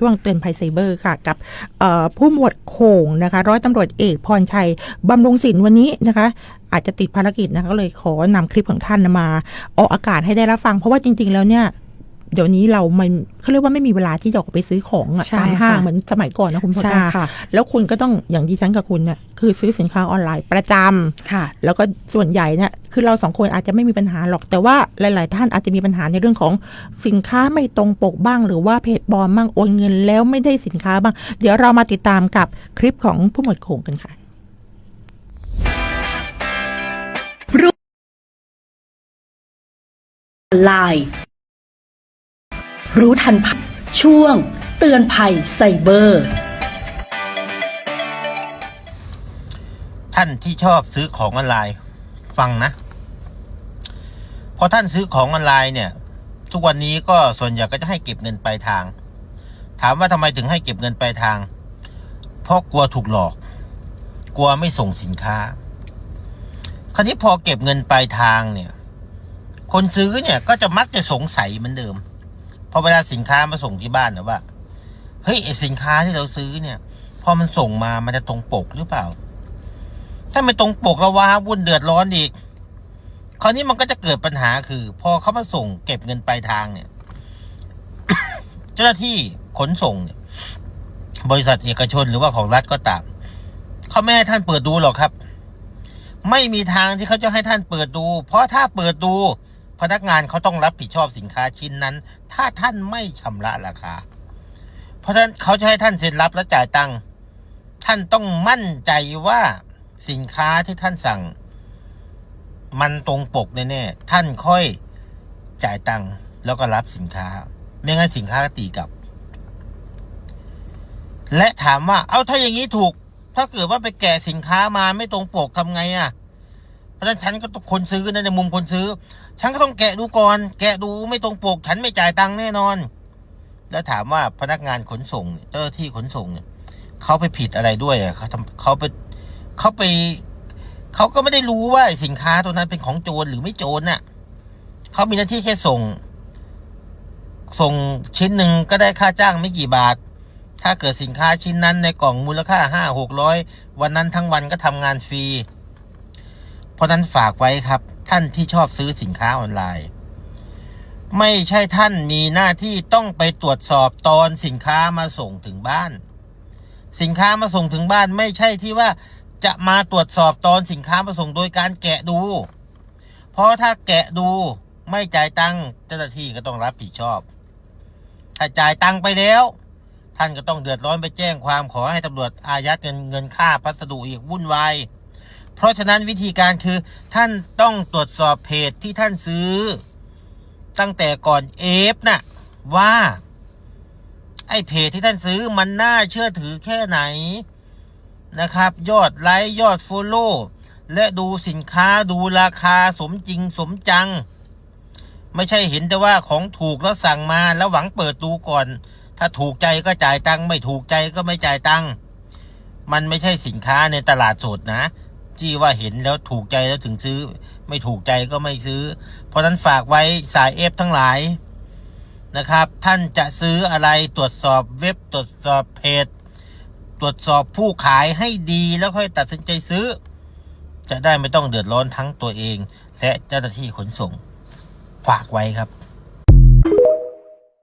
ช่วงเตือนภัยไซเบอร์ค่ะ กับเอ่อผู้หมวดโขงนะคะร้อยตำรวจเอกพรชัยบำรุงศิลป์วันนี้นะคะ อาจจะติดภารกิจนะคะก็เลยขอนำคลิปของท่านมาออกอากาศให้ได้รับฟัง เพราะว่าจริง ๆ แล้วเนี่ยเดี๋ยวนี้เราไม่เขาเรียกว่าไม่มีเวลาที่จะออกไปซื้อของอะใช่ตามห้างค่ะเหมือนสมัยก่อนนะคุณพใช่กาค่ะแล้วคุณก็ต้องอย่างดิฉันกับคุณเนี่ยคือซื้อสินค้าออนไลน์ประจำค่ะแล้วก็ส่วนใหญ่เนี่ย คือเราสองคนอาจจะไม่มีปัญหาหรอกแต่ว่าหลาย ๆ ท่านอาจจะมีปัญหาในเรื่องของสินค้าไม่ตรงปกบ้าง หรือว่าเพจปลอมบ้างโอนเงินแล้วไม่ได้สินค้าบ้าง เดี๋ยวเรามาติดตามกับคลิปของผู้หมวดโขงกันค่ะไลน์รู้ทันภัยช่วง เตือนภัยไซเบอร์ ท่านที่ชอบซื้อของออนไลน์ ฟังนะ พอท่านซื้อของออนไลน์เนี่ย ทุกวันนี้ก็ส่วนใหญ่ก็จะให้เก็บเงินปลายทาง ถามว่าทำไมถึงให้เก็บเงินปลายทาง เพราะกลัวถูกหลอก กลัวไม่ส่งสินค้า คราวนี้พอเก็บเงินปลายทางเนี่ย คนซื้อเนี่ยก็จะมักจะสงสัยเหมือนเดิม พอเวลาสินค้ามาส่งที่บ้านนะว่า เฮ้ยไอสินค้าที่เราซื้อเนี่ยพอมันส่งมามันจะตรงปกหรือเปล่า ถ้าไม่ตรงปกแล้วว้าวุ่นเดือดร้อนอีก คราวนี้มันก็จะเกิดปัญหาคือ พอเขามาส่งเก็บเงินปลายทางเนี่ย เจ้าหน้าที่ขนส่งเนี่ย บริษัทเอกชนหรือว่าของรัฐก็ตามเขาไม่ให้ท่านเปิดดูหรอกครับ ไม่มีทางที่เขาจะให้ท่านเปิดดู เพราะถ้าเปิดดู พนักงานเขาต้องรับผิดชอบสินค้าชิ้นนั้น ถ้าท่านไม่ชำระราคา เพราะฉะนั้นเขาจะให้ท่านเซ็นรับและจ่ายตังค์ท่านต้องมั่นใจว่าสินค้าที่ท่านสั่ง มันตรงปกแน่ๆท่านค่อยจ่ายตังค์แล้วก็รับสินค้า ไม่งั้นสินค้าก็ตีกลับ และถามว่า เอาถ้าอย่างนี้ถูก ถ้าเกิดว่าไปแกะสินค้ามาไม่ตรงปกทำไงอะ่ะ เพราะฉะนั้นฉันก็ต้องคนซื้อนะในมุมคนซื้อ ฉันก็ต้องแกะดูก่อน แกะดูไม่ตรงปก ฉันไม่จ่ายตังค์แน่นอน แล้วถามว่าพนักงานขนส่งเนี่ยเจ้าหน้าที่ขนส่งเนี่ยเขาไปผิดอะไรด้วยอะเขาทำเขาไปเขาไป เขาก็ไม่ได้รู้ว่าสินค้าตัวนั้นเป็นของโจรหรือไม่โจรน่ะเขามีหน้าที่แค่ส่ง ส่งชิ้นหนึ่งก็ได้ค่าจ้างไม่กี่บาท ถ้าเกิดสินค้าชิ้นนั้นในกล่องมูลค่าห้าหกร้อยวันนั้นทั้งวันก็ทำงานฟรี เพราะนั้นฝากไว้ครับ ท่านที่ชอบซื้อสินค้าออนไลน์ ไม่ใช่ท่านมีหน้าที่ต้องไปตรวจสอบตอนสินค้ามาส่งถึงบ้าน สินค้ามาส่งถึงบ้านไม่ใช่ที่ว่า จะมาตรวจสอบตอนสินค้ามาส่งโดยการแกะดู เพราะถ้าแกะดูไม่จ่ายตังค์เจ้าหน้าที่ก็ต้องรับผิดชอบ ถ้าจ่ายตังค์ไปแล้ว ท่านก็ต้องเดือดร้อนไปแจ้งความขอให้ตำรวจอายัดเงินเงินค่าพัสดุอีกวุ่นวาย เพราะฉะนั้นวิธีการคือท่านต้องตรวจสอบเพจที่ท่านซื้อ ตั้งแต่ก่อนเอฟน่ะว่า ไอ้เพจที่ท่านซื้อมันน่าเชื่อถือแค่ไหน นะครับ ยอดไลค์ยอดฟอลโล่และดูสินค้าดูราคาสมจริงสมจัง ไม่ใช่เห็นแต่ว่าของถูกแล้วสั่งมาแล้วหวังเปิดดูก่อน ถ้าถูกใจก็จ่ายตังค์ไม่ถูกใจก็ไม่จ่ายตังค์มันไม่ใช่สินค้าในตลาดสดนะที่ว่าเห็นแล้วถูกใจแล้วถึงซื้อ ไม่ถูกใจก็ไม่ซื้อ เพราะฉะนั้นฝากไว้สายเอฟทั้งหลายนะครับ ท่านจะซื้ออะไรตรวจสอบเว็บตรวจสอบเพจ ตรวจสอบผู้ขายให้ดีแล้วค่อยตัดสินใจซื้อ จะได้ไม่ต้องเดือดร้อนทั้งตัวเอง และเจ้าหน้าที่ขนส่ง ฝากไว้ครับ